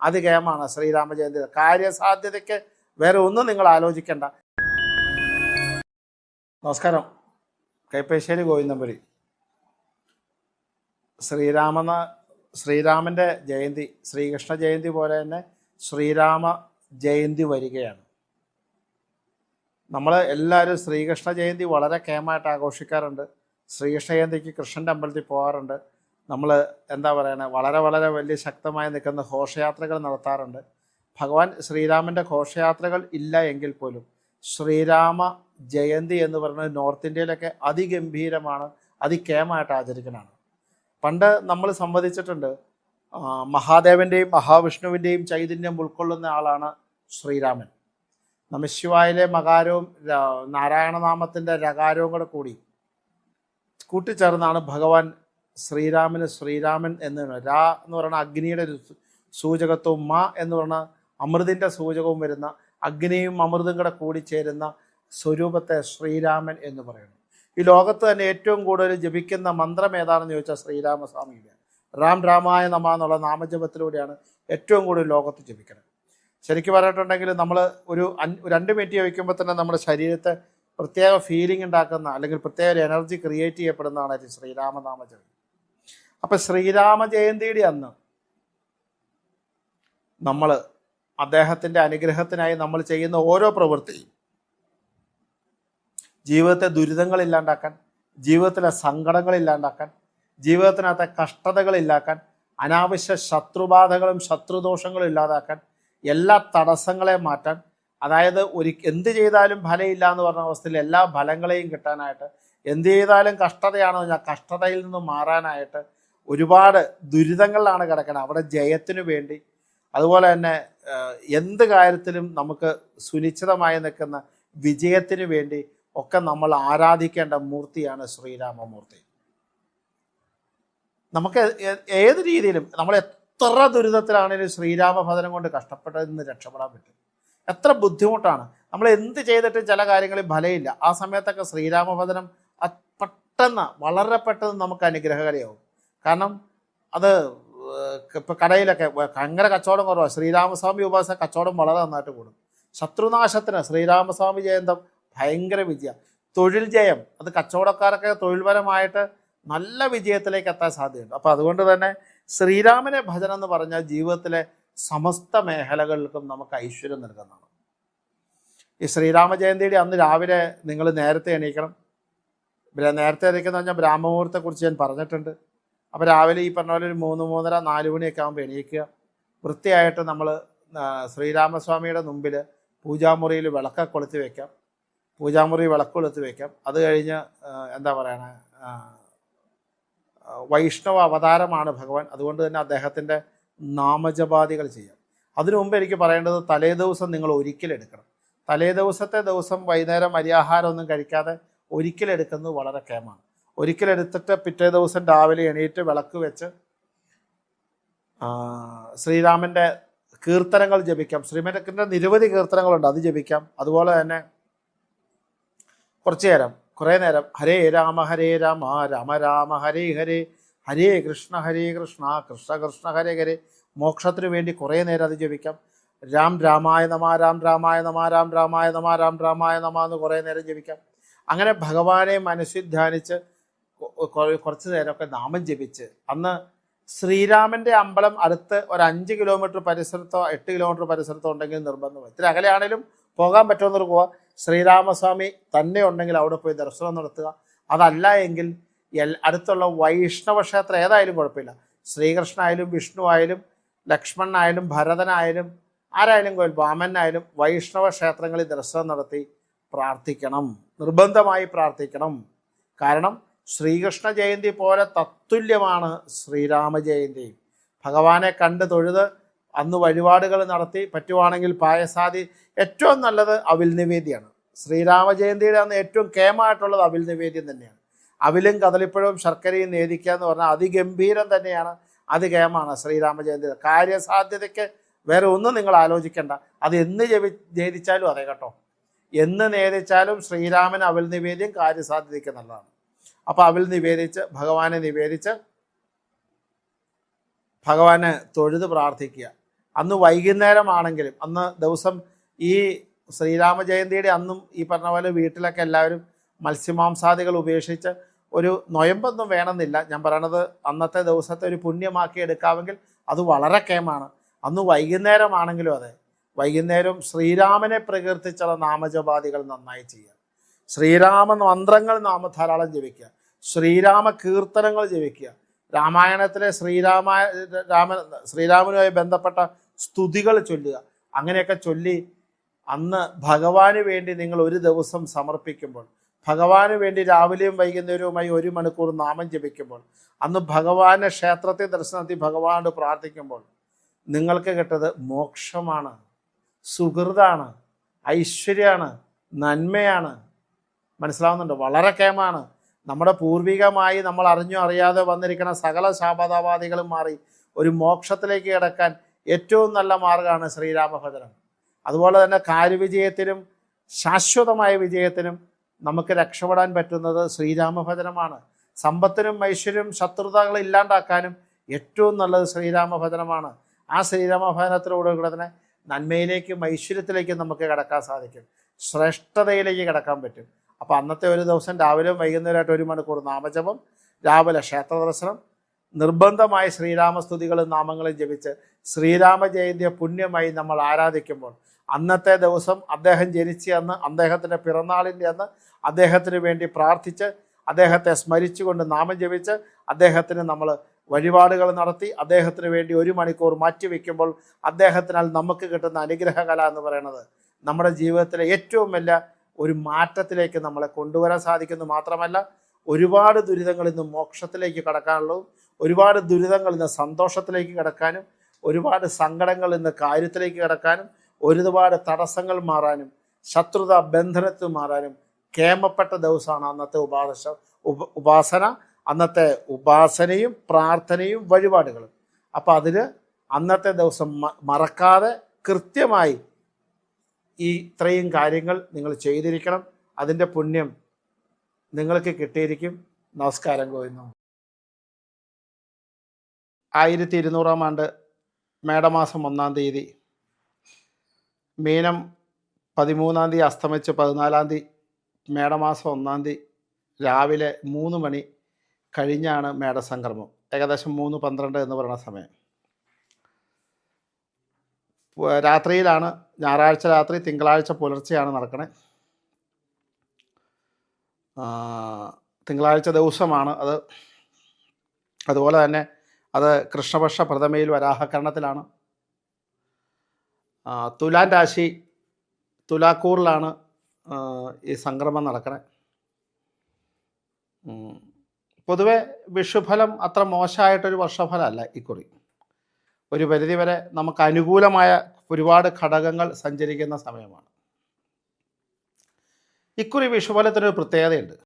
അതികയമാണ് ശ്രീരാമ ജയന്തി കാര്യസാധ്യതയ്ക്ക് വേറെ ഒന്നും നിങ്ങൾ ആലോചിക്കേണ്ട. നമസ്കാരം. കൈപ്പേശ്ശേരി ഗോവിന്ദമ്പുരി. ശ്രീരാമന ശ്രീരാമന്റെ ജയന്തി ശ്രീകൃഷ്ണ ജയന്തി പോലെ തന്നെ ശ്രീരാമ ജയന്തി വരികയാണ്. നമ്മൾ എല്ലാവരും ശ്രീകൃഷ്ണ ജയന്തി വളരെ കേമായിട്ട് ആഘോഷിക്കാറുണ്ട്. ശ്രീകൃഷ്ണ ജയന്തിക്ക് കൃഷ്ണന്റെ അമ്പലത്തിൽ പോകാറുണ്ട്. നമ്മൾ എന്താ പറയണേ വളരെ വളരെ വലിയ ശക്തമായി നിൽക്കുന്ന ഘോഷയാത്രകൾ നടത്താറുണ്ട്. ഭഗവാൻ ശ്രീരാമന്റെ ഘോഷയാത്രകൾ ഇല്ല എങ്കിൽ പോലും ശ്രീരാമ ജയന്തി എന്ന് പറയുന്നത് നോർത്ത് ഇന്ത്യയിലൊക്കെ അതിഗംഭീരമാണ് അതികേമായിട്ട് ആചരിക്കുന്നതാണ് പണ്ട് നമ്മൾ സംവദിച്ചിട്ടുണ്ട് മഹാദേവന്റെയും മഹാവിഷ്ണുവിന്റെയും ചൈതന്യം ഉൾക്കൊള്ളുന്ന ആളാണ് ശ്രീരാമൻ. നമശിവായിലെ മകാരവും നാരായണനാമത്തിന്റെ രകാരവും കൂടെ കൂടി കൂട്ടിച്ചേർന്നാണ് ഭഗവാൻ ശ്രീരാമന് ശ്രീരാമൻ എന്ന്. രാ എന്ന് പറയുന്ന അഗ്നിയുടെ ഒരു സൂചകത്വവും മാ എന്ന് പറഞ്ഞ അമൃതിന്റെ സൂചകവും വരുന്ന അഗ്നിയും അമൃതും കൂടെ കൂടിച്ചേരുന്ന സ്വരൂപത്തെ ശ്രീരാമൻ എന്ന് പറയുന്നു. ഈ ലോകത്ത് തന്നെ ഏറ്റവും കൂടുതൽ ജപിക്കുന്ന മന്ത്രം ഏതാണെന്ന് ചോദിച്ചാൽ ശ്രീരാമസ്വാമിയുടെ. റാം രാമായ നമ എന്നുള്ള നാമജപത്തിലൂടെയാണ് ഏറ്റവും കൂടുതൽ ലോകത്ത് ജപിക്കുന്നത്. ശരിക്കും പറഞ്ഞിട്ടുണ്ടെങ്കിൽ നമ്മൾ ഒരു രണ്ട് മിനിറ്റ് ജപിക്കുമ്പോൾ തന്നെ നമ്മുടെ ശരീരത്തെ പ്രത്യേക ഫീലിംഗ് ഉണ്ടാക്കുന്ന അല്ലെങ്കിൽ പ്രത്യേക ഒരു എനർജി ക്രിയേറ്റ് ചെയ്യപ്പെടുന്നതാണ് ശ്രീരാമനാമജപം. ശ്രീരാമനാമ ജപം അപ്പം ശ്രീരാമ ജയന്തിയുടെ അന്ന് നമ്മൾ അദ്ദേഹത്തിന്റെ അനുഗ്രഹത്തിനായി നമ്മൾ ചെയ്യുന്ന ഓരോ പ്രവൃത്തിയും ജീവിതത്തെ ദുരിതങ്ങൾ ഇല്ലാണ്ടാക്കാൻ ജീവിതത്തിലെ സങ്കടങ്ങൾ ഇല്ലാണ്ടാക്കാൻ ജീവിതത്തിനകത്തെ കഷ്ടതകൾ ഇല്ലാക്കാൻ അനാവശ്യ ശത്രുബാധകളും ശത്രുദോഷങ്ങളും ഇല്ലാതാക്കാൻ എല്ലാ തടസ്സങ്ങളെ മാറ്റാൻ അതായത് ഒരു എന്ത് ചെയ്താലും ഫലമില്ല എന്ന് പറഞ്ഞ അവസ്ഥയിൽ എല്ലാ ഫലങ്ങളെയും കിട്ടാനായിട്ട് എന്ത് ചെയ്താലും കഷ്ടതയാണെന്ന് പറഞ്ഞാൽ കഷ്ടതയിൽ നിന്ന് മാറാനായിട്ട് ഒരുപാട് ദുരിതങ്ങളിലാണ് കിടക്കുന്നത് അവിടെ ജയത്തിനു വേണ്ടി. അതുപോലെ തന്നെ എന്ത് കാര്യത്തിലും നമുക്ക് സുനിശ്ചിതമായി നിൽക്കുന്ന വിജയത്തിനു വേണ്ടി ഒക്കെ നമ്മൾ ആരാധിക്കേണ്ട മൂർത്തിയാണ് ശ്രീരാമമൂർത്തി. നമുക്ക് ഏത് രീതിയിലും നമ്മൾ എത്ര ദുരിതത്തിലാണെങ്കിലും ശ്രീരാമഭദനം കൊണ്ട് കഷ്ടപ്പെട്ടതിൽ നിന്ന് രക്ഷപ്പെടാൻ പറ്റും. എത്ര ബുദ്ധിമുട്ടാണ്. നമ്മൾ എന്ത് ചെയ്തിട്ടും ചില കാര്യങ്ങളിൽ ഫലയില്ല ആ സമയത്തൊക്കെ ശ്രീരാമഭദനം പെട്ടെന്ന് വളരെ പെട്ടെന്ന് നമുക്ക് അനുഗ്രഹകരയാവും. കാരണം അത് ഇപ്പം കടയിലൊക്കെ ഭയങ്കര കച്ചവടം കുറവാണ് ശ്രീരാമസ്വാമി ഉപാസ കച്ചവടം വളരെ നന്നായിട്ട് കൂടും. ശത്രുനാശത്തിന് ശ്രീരാമസ്വാമി ജയന്തം ഭയങ്കര വിജയം. തൊഴിൽ ജയം അത് കച്ചവടക്കാരൊക്കെ തൊഴിൽപരമായിട്ട് നല്ല വിജയത്തിലേക്ക് എത്താൻ സാധ്യതയുണ്ട്. അപ്പോൾ അതുകൊണ്ട് തന്നെ ശ്രീരാമനെ ഭജനം എന്ന് പറഞ്ഞാൽ ജീവിതത്തിലെ സമസ്ത മേഖലകൾക്കും നമുക്ക് ഐശ്വര്യം നൽകുന്നതാണ്. ഈ ശ്രീരാമ ജയന്തിയുടെ അന്ന് രാവിലെ നിങ്ങൾ നേരത്തെ എണീക്കണം. നേരത്തെ എണീക്കുന്ന പറഞ്ഞാൽ ബ്രാഹ്മമുഹൂർത്തെക്കുറിച്ച് ഞാൻ പറഞ്ഞിട്ടുണ്ട്. അപ്പോൾ രാവിലെ ഈ പറഞ്ഞ പോലെ ഒരു മൂന്ന് മൂന്നര നാല് മണിയൊക്കെ ആകുമ്പോൾ എണീക്കുക. വൃത്തിയായിട്ട് നമ്മൾ ശ്രീരാമസ്വാമിയുടെ മുമ്പിൽ പൂജാമുറിയിൽ വിളക്ക കൊളുത്തി വയ്ക്കാം പൂജാമുറി വിളക്ക് കൊളുത്തി വയ്ക്കാം അത് കഴിഞ്ഞ് എന്താ പറയണ വൈഷ്ണവ അവതാരമാണ് ഭഗവാൻ. അതുകൊണ്ട് തന്നെ അദ്ദേഹത്തിന്റെ നാമജപാദികൾ ചെയ്യാം. അതിനു മുമ്പ് എനിക്ക് പറയേണ്ടത് തലേ ദിവസം നിങ്ങൾ ഒരിക്കലെടുക്കണം തലേ ദിവസത്തെ ദിവസം വൈകുന്നേരം അരിയാഹാരമൊന്നും കഴിക്കാതെ ഒരിക്കലെടുക്കുന്നത് വളരെ കേമാണ് ഒരിക്കലെടുത്തിട്ട് പിറ്റേ ദിവസം രാവിലെ എണീറ്റ് വിളക്ക് വെച്ച് ശ്രീരാമന്റെ കീർത്തനങ്ങൾ ജപിക്കാം. ശ്രീമനക്കിന്റെ നിരവധി കീർത്തനങ്ങളുണ്ട് അത് ജപിക്കാം. അതുപോലെ തന്നെ കുറച്ചു നേരം കുറേ നേരം ഹരേ രാമ ഹരേ രാമ രാമ രാമ ഹരേ ഹരേ ഹരേ കൃഷ്ണ ഹരേ കൃഷ്ണ കൃഷ്ണ കൃഷ്ണ ഹരേ ഹരേ മോക്ഷത്തിന് വേണ്ടി കുറേ നേരം അത് ജപിക്കാം. രാം രാമായ നമ രാം രാമായ നമ രാം രാമായ നമ രാം രാമായ നമ എന്ന് കുറേ നേരം ജപിക്കാം. അങ്ങനെ ഭഗവാനെ മനസ്സിൽ ധ്യാനിച്ച് കുറച്ച് നേരമൊക്കെ നാമം ജപിച്ച് അന്ന് ശ്രീരാമന്റെ അമ്പലം അടുത്ത് ഒരു അഞ്ച് കിലോമീറ്റർ പരിസരത്തോ എട്ട് കിലോമീറ്റർ പരിസരത്തോ ഉണ്ടെങ്കിൽ നിർബന്ധം ഇത്തിരി അകലെയാണേലും പോകാൻ പറ്റുമെന്ന് പോവുക ശ്രീരാമസ്വാമി തന്നെ ഉണ്ടെങ്കിൽ അവിടെ പോയി ദർശനം നടത്തുക. അതല്ല എങ്കിൽ അടുത്തുള്ള വൈഷ്ണവ ക്ഷേത്രം ഏതായാലും കുഴപ്പമില്ല. ശ്രീകൃഷ്ണ ആയാലും വിഷ്ണു ആയാലും ലക്ഷ്മണനായാലും ഭരതനായാലും ആരായാലും കോയിൽ വാമനായാലും വൈഷ്ണവ ക്ഷേത്രങ്ങളിൽ ദർശനം നടത്തി പ്രാർത്ഥിക്കണം. നിർബന്ധമായി പ്രാർത്ഥിക്കണം. കാരണം ശ്രീകൃഷ്ണ ജയന്തി പോലെ തത്തുല്യമാണ് ശ്രീരാമ ജയന്തി ഭഗവാനെ കണ്ട് തൊഴുത് അന്ന് വഴിപാടുകൾ നടത്തി പറ്റുവാണെങ്കിൽ പായസാദി ഏറ്റവും നല്ലത് അവിൽ നിവേദ്യമാണ് ശ്രീരാമ ജയന്തിയുടെ അന്ന് ഏറ്റവും കേമായിട്ടുള്ളത് അവിൽ നിവേദ്യം തന്നെയാണ്. അവിലും കദളിപ്പഴവും ശർക്കരയും നേദിക്കുക എന്ന് പറഞ്ഞാൽ അതിഗംഭീരം തന്നെയാണ്. അതികേമാണ് ശ്രീരാമ ജയന്തി കാര്യസാധ്യതയ്ക്ക് വേറെ ഒന്നും നിങ്ങൾ ആലോചിക്കേണ്ട. അത് എന്ന് ജപി നേദിച്ചാലും അതെ കേട്ടോ. എന്ന് നേദിച്ചാലും ശ്രീരാമൻ അവൽ നിവേദ്യം കാര്യസാധ്യതയ്ക്ക് നല്ലതാണ്. അപ്പോൾ അവൽ നിവേദിച്ച് ഭഗവാനെ നിവേദിച്ച് ഭഗവാന് തൊഴുത് പ്രാർത്ഥിക്കുക. അന്ന് വൈകുന്നേരമാണെങ്കിലും അന്ന് ദിവസം ഈ ശ്രീരാമ ജയന്തിയുടെ അന്നും ഈ പറഞ്ഞ പോലെ വീട്ടിലൊക്കെ എല്ലാവരും മത്സ്യമാംസാദികൾ ഉപേക്ഷിച്ച് ഒരു നൊയമ്പൊന്നും വേണമെന്നില്ല. ഞാൻ പറയണത് അന്നത്തെ ദിവസത്തെ ഒരു പുണ്യമാക്കി എടുക്കാമെങ്കിൽ അത് വളരെ കേമാണ് അന്ന് വൈകുന്നേരമാണെങ്കിലും അതെ വൈകുന്നേരം ശ്രീരാമനെ പ്രകീർത്തിച്ചുള്ള നാമജപാദികൾ നന്നായി ചെയ്യുക. ശ്രീരാമ മന്ത്രങ്ങൾ നാമധാരാളം ജപിക്കുക. ശ്രീരാമ കീർത്തനങ്ങൾ ജപിക്കുക. രാമായണത്തിലെ ശ്രീരാമ രാമ ശ്രീരാമനുമായി ബന്ധപ്പെട്ട സ്തുതികൾ ചൊല്ലുക. അങ്ങനെയൊക്കെ ചൊല്ലി അന്ന് ഭഗവാന് വേണ്ടി നിങ്ങൾ ഒരു ദിവസം സമർപ്പിക്കുമ്പോൾ ഭഗവാന് വേണ്ടി രാവിലെയും വൈകുന്നേരവുമായി ഒരു മണിക്കൂർ നാമം ജപിക്കുമ്പോൾ അന്ന് ഭഗവാനെ ക്ഷേത്രത്തെ ദർശനത്തിൽ ഭഗവാനോട് പ്രാർത്ഥിക്കുമ്പോൾ നിങ്ങൾക്ക് കിട്ടത് മോക്ഷമാണ് സുഹൃതാണ് ഐശ്വര്യമാണ് നന്മയാണ്. മനസ്സിലാവുന്നുണ്ട്? വളരെ കേമാണ് നമ്മുടെ പൂർവികമായി നമ്മൾ അറിഞ്ഞോ അറിയാതെ വന്നിരിക്കുന്ന സകല ശാപതാവാദികളും മാറി ഒരു മോക്ഷത്തിലേക്ക് കിടക്കാൻ ഏറ്റവും നല്ല മാർഗമാണ് ശ്രീരാമഭജനം അതുപോലെ തന്നെ കാര്യവിജയത്തിനും ശാശ്വതമായ വിജയത്തിനും നമുക്ക് രക്ഷപ്പെടാൻ പറ്റുന്നത് ശ്രീരാമഭജനമാണ് സമ്പത്തിനും ഐശ്വര്യം ശത്രുതകൾ ഇല്ലാണ്ടാക്കാനും ഏറ്റവും നല്ലത് ശ്രീരാമഭജനമാണ് ആ ശ്രീരാമഭജനത്തിലൂടെ കൂടെ തന്നെ നന്മയിലേക്കും ഐശ്വര്യത്തിലേക്കും നമുക്ക് കിടക്കാൻ സാധിക്കും. ശ്രേഷ്ഠതയിലേക്ക് കിടക്കാൻ പറ്റും. അപ്പോൾ അന്നത്തെ ഒരു ദിവസം രാവിലെ വൈകുന്നേരമായിട്ട് ഒരു മണിക്കൂർ നാമജപം രാവിലെ ക്ഷേത്ര ദർശനം നിർബന്ധമായി ശ്രീരാമസ്തുതികളും നാമങ്ങളും ജപിച്ച് ശ്രീരാമ ജയന്തിയെ പുണ്യമായി നമ്മൾ ആരാധിക്കുമ്പോൾ അന്നത്തെ ദിവസം അദ്ദേഹം ജനിച്ച അന്ന് അദ്ദേഹത്തിന്റെ പിറന്നാളിന്റെ അന്ന് അദ്ദേഹത്തിന് വേണ്ടി പ്രാർത്ഥിച്ച് അദ്ദേഹത്തെ സ്മരിച്ചുകൊണ്ട് നാമം ജപിച്ച് അദ്ദേഹത്തിന് നമ്മൾ വഴിപാടുകൾ നടത്തി അദ്ദേഹത്തിന് വേണ്ടി ഒരു മണിക്കൂർ മാറ്റിവെക്കുമ്പോൾ അദ്ദേഹത്തിനാൽ നമുക്ക് കിട്ടുന്ന അനുഗ്രഹകല എന്ന് പറയുന്നത് നമ്മുടെ ജീവിതത്തിലെ ഏറ്റവും വലിയ ഒരു മാറ്റത്തിലേക്ക് നമ്മളെ കൊണ്ടുവരാൻ സാധിക്കുന്നു മാത്രമല്ല ഒരുപാട് ദുരിതങ്ങൾ ഇന്ന് മോക്ഷത്തിലേക്ക് കടക്കാനുള്ളതും ഒരുപാട് ദുരിതങ്ങൾ ഇന്ന് സന്തോഷത്തിലേക്ക് കിടക്കാനും ഒരുപാട് സങ്കടങ്ങൾ ഇന്ന് കാര്യത്തിലേക്ക് കിടക്കാനും ഒരുപാട് തടസ്സങ്ങൾ മാറാനും ശത്രുത ബന്ധനത്തിൽ മാറാനും കേമപ്പെട്ട ദിവസമാണ് അന്നത്തെ ഉപാസ ഉപാസന. അന്നത്തെ ഉപാസനയും പ്രാർത്ഥനയും വഴിപാടുകളും. അപ്പം അതിൽ അന്നത്തെ ദിവസം മറക്കാതെ കൃത്യമായി ഈ ഇത്രയും കാര്യങ്ങൾ നിങ്ങൾ ചെയ്തിരിക്കണം. അതിന്റെ പുണ്യം നിങ്ങൾക്ക് കിട്ടിയിരിക്കും. നമസ്കാരം കോയുന്നു ആയിരത്തി ഇരുന്നൂറാം ആണ്ട് മേടമാസം ഒന്നാം തീയതി മീനം പതിമൂന്നാം തീയതി അസ്തമിച്ച് പതിനാലാം തീയതി മേടമാസം ഒന്നാം തീയതി രാവിലെ മൂന്ന് മണി കഴിഞ്ഞാണ് മേടസംക്രമം. ഏകദേശം മൂന്ന് പന്ത്രണ്ട് എന്ന് പറയുന്ന സമയം. രാത്രിയിലാണ് ഞായറാഴ്ച രാത്രി തിങ്കളാഴ്ച പുലർച്ചെയാണ് നടക്കണേ. തിങ്കളാഴ്ച ദിവസമാണ് അത്. അതുപോലെ തന്നെ അത് കൃഷ്ണപക്ഷ പ്രഥമയിൽ വരാഹകരണത്തിലാണ്. തുലാൻ രാശി തുലാക്കൂറിലാണ് ഈ സംക്രമം നടക്കണേ. പൊതുവെ വിഷുഫലം അത്ര മോശമായിട്ടൊരു വർഷഫലമല്ല ഇക്കുറി ഒരു പരിധിവരെ നമുക്ക് അനുകൂലമായ ഒരുപാട് ഘടകങ്ങൾ സഞ്ചരിക്കുന്ന സമയമാണ്. ഇക്കുറി വിഷുഫലത്തിനൊരു പ്രത്യേകതയുണ്ട്.